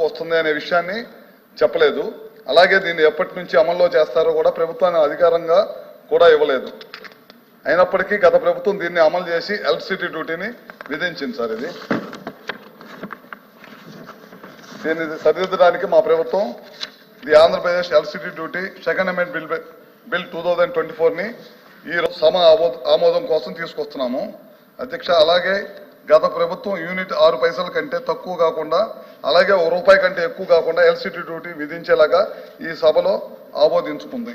అమలులోకి వస్తుంది అనే విషయాన్ని చెప్పలేదు. అలాగే దీన్ని ఎప్పటి నుంచి అమల్లో చేస్తారో కూడా ప్రభుత్వాన్ని అధికారంగా కూడా ఇవ్వలేదు. అయినప్పటికీ గత ప్రభుత్వం దీన్ని అమలు చేసి ఎలక్ట్రిసిటీ డ్యూటీని విధించింది సార్ ఇది. దీన్ని సరిదిద్దడానికి మా ప్రభుత్వం the Andhra Pradesh electricity duty second amend bill bill two thousand twenty ఫోర్ని ఈ రోజు సమ ఆమోద- ఆమోదం కోసం తీసుకొస్తున్నాము. అధ్యక్ష అలాగే గత ప్రభుత్వం యూనిట్ ఆరు పైసల కంటే తక్కువ కాకుండా అలాగే ఒక రూపాయి కంటే ఎక్కువ కాకుండా ఎలక్ట్రిసిటీ డ్యూటీ విధించేలాగా ఈ సభలో ఆమోదించుకుంది.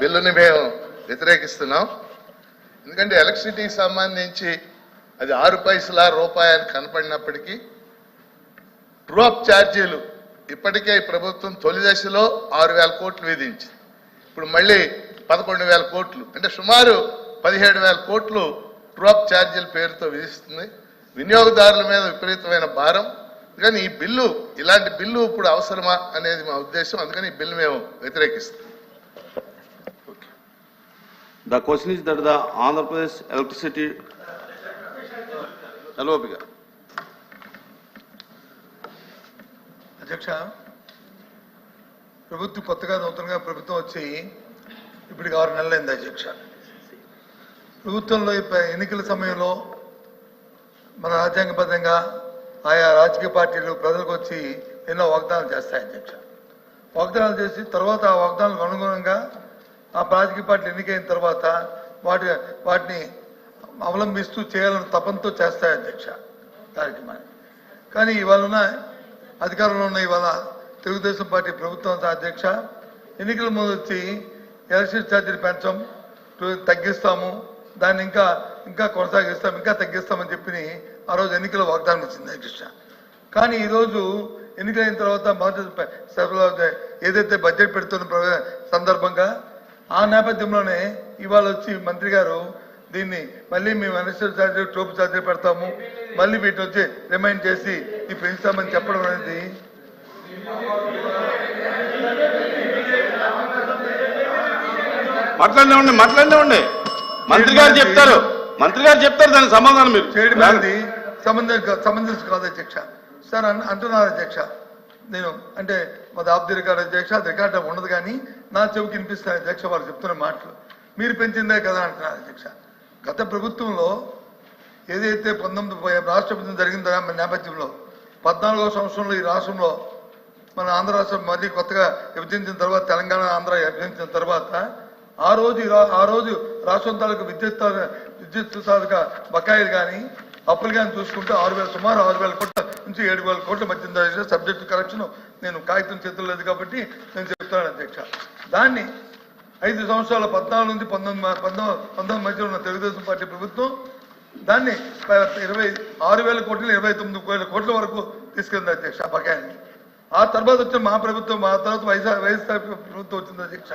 బిల్లుని మేము వ్యతిరేకిస్తున్నాం. ఎందుకంటే ఎలక్ట్రిసిటీకి సంబంధించి అది ఆరు పైసల రూపాయి అని కనపడినప్పటికీ ట్రూఅప్ ఛార్జీలు ఇప్పటికే ఈ ప్రభుత్వం తొలి దశలో ఆరు వేల కోట్లు విధించింది. ఇప్పుడు మళ్ళీ పదకొండు వేల కోట్లు. అంటే సుమారు పదిహేడు వేల కోట్లు ట్రూఅప్ ఛార్జీల పేరుతో విధిస్తుంది. వినియోగదారుల మీద విపరీతమైన భారం. కానీ ఈ బిల్లు ఇలాంటి బిల్లు ఇప్పుడు అవసరమా అనేది మా ఉద్దేశం. అందుకని ఈ బిల్లు మేము వ్యతిరేకిస్తాం The question is that the Andhra Pradesh electricity. అధ్యక్ష ప్రభుత్వం కొత్తగా నూతనంగా ప్రభుత్వం వచ్చి ఇప్పటికి ఆరు నెలలైంది అధ్యక్ష ప్రభుత్వంలో ఎన్నికల సమయంలో మన రాజ్యాంగబద్ధంగా ఆయా రాజకీయ పార్టీలు ప్రజలకు వచ్చి ఎన్నో వాగ్దానాలు చేస్తాయి అధ్యక్ష వాగ్దానాలు చేసి తర్వాత ఆ వాగ్దానాలకు అనుగుణంగా ఆ రాజకీయ పార్టీలు ఎన్నికైన తర్వాత వాటి వాటిని అవలంబిస్తూ చేయాలని తపంతో చేస్తాయి అధ్యక్ష కార్యక్రమాన్ని. కానీ ఇవాళ ఉన్న అధికారంలో ఉన్న ఇవాళ తెలుగుదేశం పార్టీ ప్రభుత్వం అధ్యక్ష ఎన్నికల ముందు వచ్చి ఎలక్ట్రిసిటీ ఛార్జీలు పెంచం తగ్గిస్తాము దాన్ని ఇంకా ఇంకా కొనసాగిస్తాం ఇంకా తగ్గిస్తామని చెప్పి ఆ రోజు ఎన్నికల వాగ్దానం ఇచ్చింది అధ్యక్ష కానీ ఈరోజు ఎన్నికలైన తర్వాత మొదటి సభలో ఏదైతే బడ్జెట్ పెడుతున్న సందర్భంగా ఆ నేపథ్యంలోనే ఇవాళ వచ్చి మంత్రి గారు దీన్ని మళ్ళీ మేము ఎలక్షన్ ఛార్జీలు టోపు ఛార్జీలు పెడతాము మళ్ళీ వీటిని వచ్చి రిమైండ్ చేసి ఈ పెంచుతామని చెప్పడం అనేది మాట్లాడినా మాట్లాడినా ఉండే. మంత్రి గారు చెప్తారు. మంత్రి గారు చెప్తారు దానికి సమాధానం మీరు. సంబంధం సమంజసం కాదు అధ్యక్ష. సార్ అంటున్నారు అధ్యక్ష. నేను అంటే మాది ఆఫ్ ది రికార్డ్ అధ్యక్ష అది రికార్డ్ ఉండదు కానీ నా చెవికి వినిపిస్తాయి అధ్యక్ష వారు చెప్తున్న మాటలు. మీరు పెంచిందే కదా అంటున్నారు అధ్యక్ష. గత ప్రభుత్వంలో ఏదైతే పంతొమ్మిది రాష్ట్ర ప్రభుత్వం జరిగిందో ఆ నేపథ్యంలో పద్నాలుగో సంవత్సరంలో ఈ రాష్ట్రంలో మన ఆంధ్ర రాష్ట్రం మళ్ళీ కొత్తగా విభజించిన తర్వాత తెలంగాణ ఆంధ్ర విభజించిన తర్వాత ఆ రోజు ఆ రోజు రాష్ట్రం తాలూకు విద్యుత్ విద్యుత్ తాలూకా బకాయిలు కానీ అప్పులు కానీ చూసుకుంటే ఆరు వేల సుమారు ఆరు వేల కోట్ల నుంచి ఏడు వేల కోట్ల మధ్య సబ్జెక్ట్ కరెక్షన్ నేను కాగితం చేతులు లేదు కాబట్టి నేను చెప్తాను అధ్యక్ష. దాన్ని ఐదు సంవత్సరాల పద్నాలుగు నుంచి పంతొమ్మిది పంతొమ్మిది పంతొమ్మిది మధ్య ఉన్న తెలుగుదేశం పార్టీ ప్రభుత్వం దాన్ని ఇరవై ఆరు వేల కోట్ల ఇరవై తొమ్మిది వేల కోట్ల వరకు తీసుకెళ్ళింది అధ్యక్ష బకాయిని. ఆ తర్వాత వచ్చిన మా ప్రభుత్వం మా తర్వాత వైఎస్ఆర్ వైఎస్ఆర్ ప్రభుత్వం వచ్చింది అధ్యక్ష.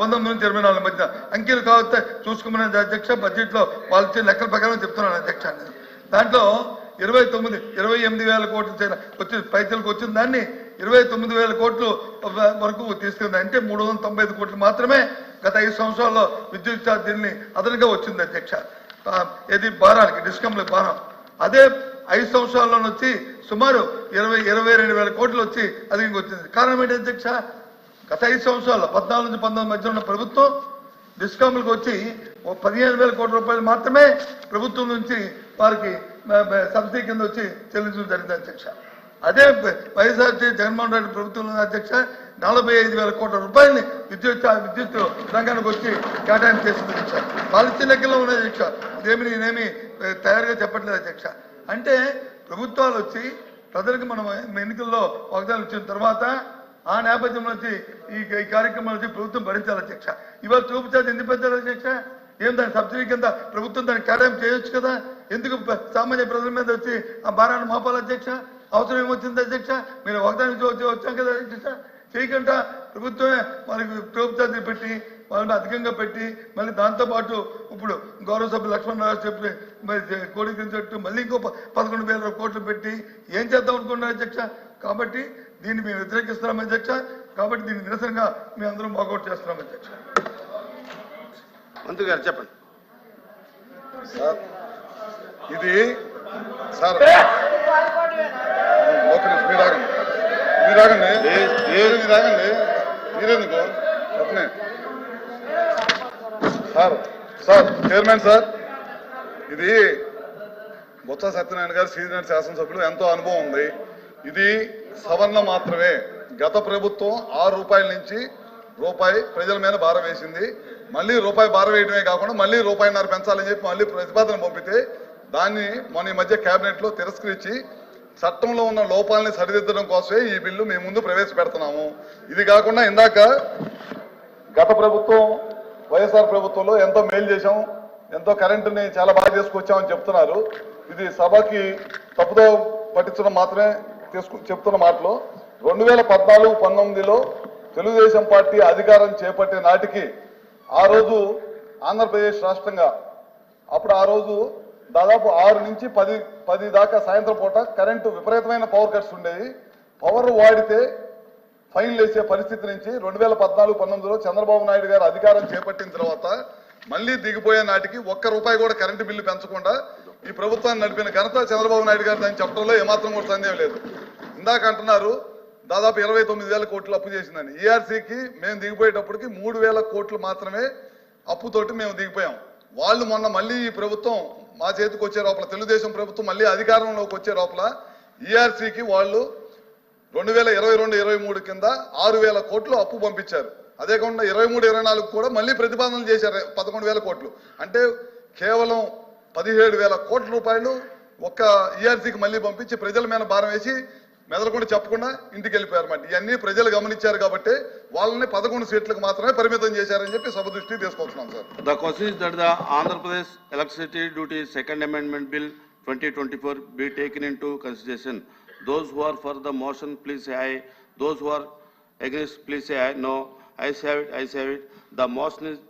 పంతొమ్మిది నుంచి ఇరవై నాలుగు మధ్య అంకెలు కావస్తే చూసుకోమని అధ్యక్ష బడ్జెట్లో వాళ్ళు ఇచ్చే లెక్కల ప్రకారం చెప్తున్నాను అధ్యక్ష దాంట్లో ఇరవై తొమ్మిది ఇరవై ఎనిమిది వేల కోట్లు వచ్చి పైసలకు వచ్చిన దాన్ని ఇరవై తొమ్మిది వేల కోట్లు వరకు తీసుకుంది. అంటే మూడు వందల తొంభై ఐదు కోట్లు మాత్రమే గత ఐదు సంవత్సరాల్లో విద్యుత్ ఛార్జీల్ని అదనంగా వచ్చింది అధ్యక్ష. ఇది భారానికి డిస్కంల భారం. అదే ఐదు సంవత్సరాల్లో వచ్చి సుమారు ఇరవై ఇరవై రెండు వేల కోట్లు వచ్చి అధికంగా వచ్చింది. కారణం ఏంటి అధ్యక్ష? గత ఐదు సంవత్సరాలు పద్నాలుగు నుంచి పంతొమ్మిది మధ్య ఉన్న ప్రభుత్వం డిస్కౌంట్లకు వచ్చి ఓ పదిహేను వేల కోట్ల రూపాయలు మాత్రమే ప్రభుత్వం నుంచి వారికి సబ్సిడీ కింద వచ్చి చెల్లించడం జరిగింది అధ్యక్ష. అదే వైఎస్ఆర్ జగన్మోహన్ రెడ్డి ప్రభుత్వంలో ఉన్న అధ్యక్ష నలభై ఐదు వేల కోట్ల రూపాయలని విద్యుత్ విద్యుత్ రంగానికి వచ్చి కేటాయింపు చేసింది అధ్యక్ష. వాళ్ళు ఇచ్చిన లెక్కలో ఉన్న అధ్యక్ష. ఇదేమి నేనేమి తయారుగా చెప్పట్లేదు అధ్యక్ష. అంటే ప్రభుత్వాలు వచ్చి ప్రజలకు మనం ఎన్నికల్లో వాగ్దానం ఇచ్చిన తర్వాత ఆ నేపథ్యంలో వచ్చి ఈ కార్యక్రమం వచ్చి ప్రభుత్వం భరించాలి అధ్యక్ష. ఇవాళ చూపు చార్జ్ ఎందుకు పెంచాలి అధ్యక్ష? ఏం దాని సబ్సిడీ కింద ప్రభుత్వం దాన్ని కేటాయింపు చేయొచ్చు కదా? ఎందుకు సామాన్య ప్రజల మీద వచ్చి ఆ భారాన్ని మోపాలి అధ్యక్ష? అవసరం ఏమొచ్చింది అధ్యక్ష? మీరు వాగ్దానం వచ్చి వచ్చాం కదా అధ్యక్ష? చేయకుండా ప్రభుత్వమే మనకి టోపు పెట్టి వాళ్ళని అధికంగా పెట్టి మళ్ళీ దాంతోపాటు ఇప్పుడు గౌరవ సభ్యులు లక్ష్మణరావు చెప్పి మరి కోడి చెట్టు మళ్ళీ ఇంకో పదకొండు వేల కోట్లు పెట్టి ఏం చేద్దాం అనుకున్నారు అధ్యక్ష? కాబట్టి దీన్ని మేము వ్యతిరేకిస్తున్నాం అధ్యక్ష. కాబట్టి దీన్ని నిరసనగా మేము అందరం వాకౌట్ చేస్తున్నాం అధ్యక్ష. మంత్రి గారు చెప్పండి. సార్ ఇది సార్ ఒక నిమిషం మీరు ఆగండి. మీరు ఆగండి. మీరు మీరెందుకు? చెప్పనే సార్ సార్ చైర్మన్ సార్ ఇది బొత్స సత్యనారాయణ గారు సీనియర్ శాసనసభ్యులు ఎంతో అనుభవం ఉంది. ఇది సవర్ణ మాత్రమే. గత ప్రభుత్వం ఆరు రూపాయల నుంచి రూపాయి ప్రజల మీద భారం వేసింది. మళ్ళీ రూపాయి భారం వేయడమే కాకుండా మళ్ళీ రూపాయిన్నర పెంచాలని చెప్పి మళ్ళీ ప్రతిపాదన పంపితే దాన్ని మన ఈ మధ్య క్యాబినెట్లో తిరస్కరించి చట్టంలో ఉన్న లోపాలని సరిదిద్దడం కోసమే ఈ బిల్లు మేము ముందు ప్రవేశపెడుతున్నాము. ఇది కాకుండా ఇందాక గత ప్రభుత్వం వైఎస్ఆర్ ప్రభుత్వంలో ఎంతో మేలు చేశాం. ఎంతో కరెంటుని చాలా బాగా చేసుకొచ్చామని చెప్తున్నారు. ఇది సభకి తప్పుదో పట్టించడం మాత్రమే తీసుకు చెప్తున్న మాటలు రెండు వేల పద్నాలుగు పంతొమ్మిదిలో తెలుగుదేశం పార్టీ అధికారం చేపట్టే నాటికి ఆ రోజు ఆంధ్రప్రదేశ్ రాష్ట్రంగా అప్పుడు ఆ రోజు దాదాపు ఆరు నుంచి పది పది దాకా సాయంత్రం పూట కరెంటు విపరీతమైన పవర్ కట్స్ ఉండేవి. పవర్ వాడితే ఫైన్లు వేసే పరిస్థితి నుంచి రెండు వేల పద్నాలుగు పంతొమ్మిదిలో చంద్రబాబు నాయుడు గారు అధికారం చేపట్టిన తర్వాత మళ్ళీ దిగిపోయే నాటికి ఒక్క రూపాయి కూడా కరెంటు బిల్లు పెంచకుండా ఈ ప్రభుత్వాన్ని నడిపిన ఘనత చంద్రబాబు నాయుడు గారు దాన్ని చెప్పడంలో ఏమాత్రం కూడా సందేహం లేదు. ఇందాక అంటున్నారు దాదాపు ఇరవై తొమ్మిది వేల కోట్లు అప్పు చేసిందని. ఈఆర్సీకి మేము దిగిపోయేటప్పటికి మూడు వేల కోట్లు మాత్రమే అప్పుతోటి మేము దిగిపోయాం. వాళ్ళు మొన్న మళ్ళీ ఈ ప్రభుత్వం మా చేతికి వచ్చే లోపల తెలుగుదేశం ప్రభుత్వం మళ్ళీ అధికారంలోకి వచ్చే లోపల ఈఆర్సీకి వాళ్ళు రెండు వేల ఇరవై రెండు ఇరవై మూడు కింద ఆరు వేల కోట్లు అప్పు పంపించారు. అదే కాకుండా ఇరవై మూడు ఇరవై నాలుగు కూడా మళ్ళీ ప్రతిపాదనలు చేశారు పదకొండు వేల కోట్లు. అంటే కేవలం పదిహేడు వేల కోట్ల రూపాయలు ఒక్క ఈఆర్సీకి మళ్ళీ పంపించి ప్రజల మీద భారం వేసి మెదలకుండా చెప్పకుండా ఇంటికి వెళ్ళిపోయారు ఇవన్నీ ప్రజలు గమనించారు కాబట్టి వాళ్ళని పదకొండు సీట్లకు మాత్రమే పరిమితం చేశారని చెప్పి సభ దృష్టి తీసుకొస్తున్నాం sir. The question the Andhra Pradesh electricity duty second amendment bill twenty twenty four be taken in to consideration those who are for the motion please aye those who are against please aye no ayes have it ayes have it the motion is